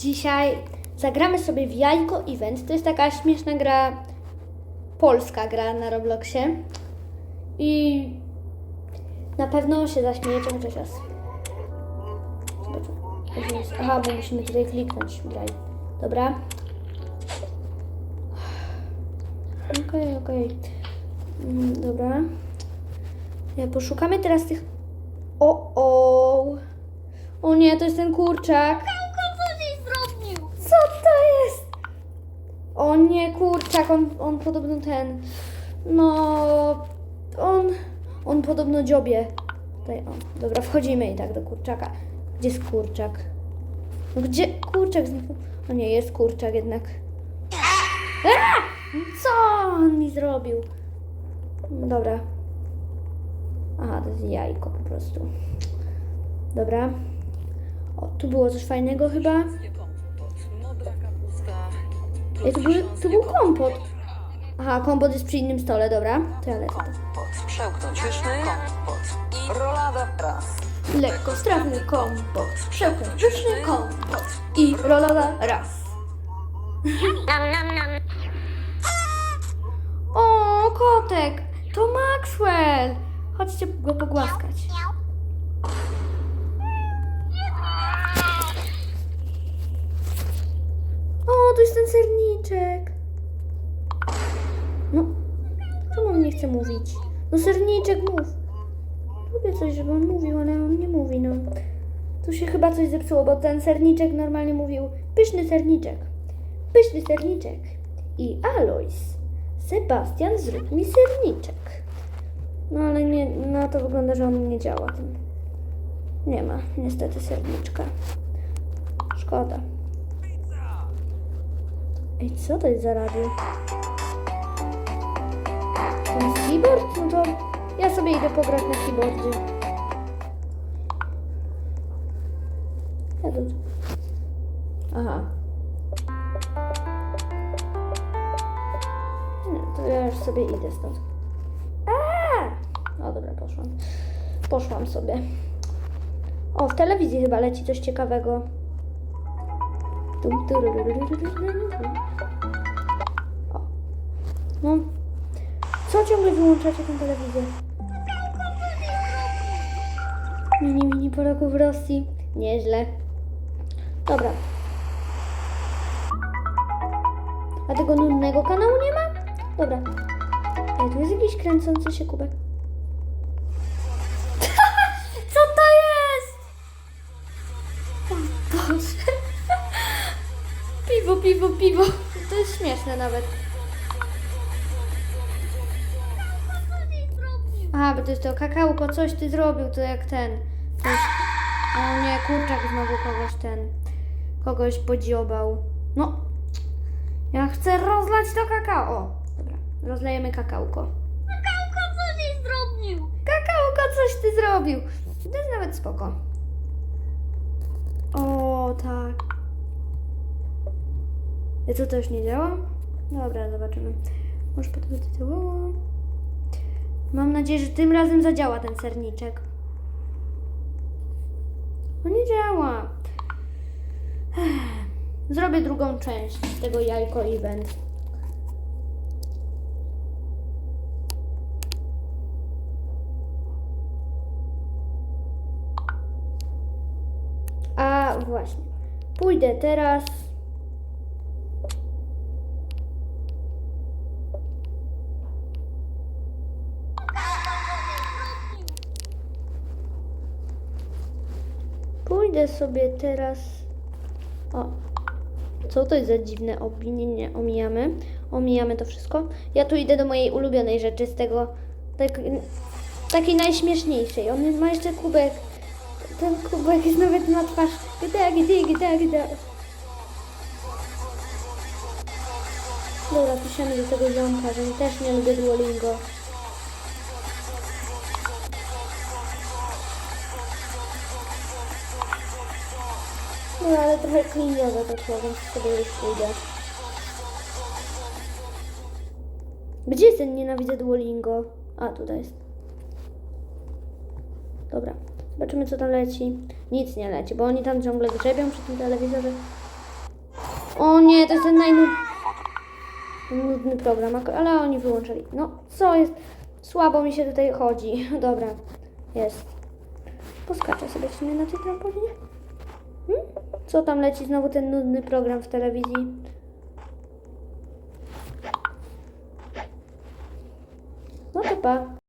Dzisiaj zagramy sobie w Jajko Event. To jest taka śmieszna gra, polska gra na Robloxie. I na pewno się zaśmiejecie chociaż raz. Aha, bo musimy tutaj kliknąć. Graj. Dobra. Okej, okej. Mm, Dobra. Ja poszukamy teraz tych. O, o. O nie, to jest ten kurczak. Co żeś zrobił? Co to jest? O nie, kurczak, on, on podobno ten. No. On. On podobno dziobie. Tutaj, o. Dobra, wchodzimy i tak do kurczaka. Gdzie jest kurczak? No gdzie kurczak zniknął? O nie, jest kurczak jednak. A! Co on mi zrobił? Dobra. Aha, to jest jajko po prostu. Dobra. O, tu było coś fajnego chyba. Ej, to, był, to był kompot. Aha, kompot jest przy innym stole, dobra. To ja lecę. Kompot, przełknąć pyszny kompot i rolada raz. Lekko strawny kompot, przełknąć pyszny kompot i rolada raz. O, kotek! To Maxwell! Chodźcie go pogłaskać. To jest ten serniczek. No, czemu on nie chce mówić? No serniczek, mów. Lubię coś, żeby on mówił, ale on nie mówi, no. Tu się chyba coś zepsuło, bo ten serniczek normalnie mówił pyszny serniczek, pyszny serniczek. I Alois, Sebastian, zrób mi serniczek. No ale nie, no to wygląda, że on nie działa. Nie ma, niestety serniczka. Szkoda. Ej, co to jest za radio? To jest keyboard? No to ja sobie idę pograć na keyboardzie. Ja tu. Aha. Nie, to ja już sobie idę stąd. A! No dobra, poszłam. Poszłam sobie. O, w telewizji chyba leci coś ciekawego. No. Co ciągle wyłączacie tę telewizję? Mini, mini Polaków w Rosji. Nieźle. Dobra. A tego nudnego kanału nie ma? Dobra. Ej, tu jest jakiś kręcący się kubek. Co to jest? O Boże. Piwo, piwo, piwo. To jest śmieszne nawet. Aha, bo to jest to kakałko, coś ty zrobił, to jak ten. To jest... O nie, kurczak znowu kogoś ten. Kogoś podziobał. No. Ja chcę rozlać to kakao. O, dobra. Rozlejemy kakałko. Kakałko, co żeś zrobił? Kakałko, coś ty zrobił. To jest nawet spoko. O, tak. Co, to już nie działa? Dobra, zobaczymy. Może potem będzie działało. Mam nadzieję, że tym razem zadziała ten serniczek. No nie działa. Zrobię drugą część tego jajko event. A właśnie. Pójdę teraz. Pójdę sobie teraz. O. Co to jest za dziwne opinie? Nie, omijamy. Omijamy to wszystko. Ja tu idę do mojej ulubionej rzeczy z tego. Tak, takiej najśmieszniejszej. On ma jeszcze kubek. Ten kubek jest nawet na twarz. Gida, gida, gida, gida. Dobra, piszemy do tego ziomka, że też nie lubię Duolingo. No ale trochę kliniowo to szło, więc sobie już pójdę. Gdzie jest ten nienawidzę Duolingo? A, tutaj jest. Dobra, zobaczymy co tam leci. Nic nie leci, bo oni tam ciągle grzebią przy tym telewizorze. O nie, to jest ten najnudny program, ale oni wyłączyli. No, co jest? Słabo mi się tutaj chodzi. Dobra, jest. Poskaczę sobie w sumie na tej trampolinie. Hmm? Co tam leci znowu ten nudny program w telewizji? No to pa.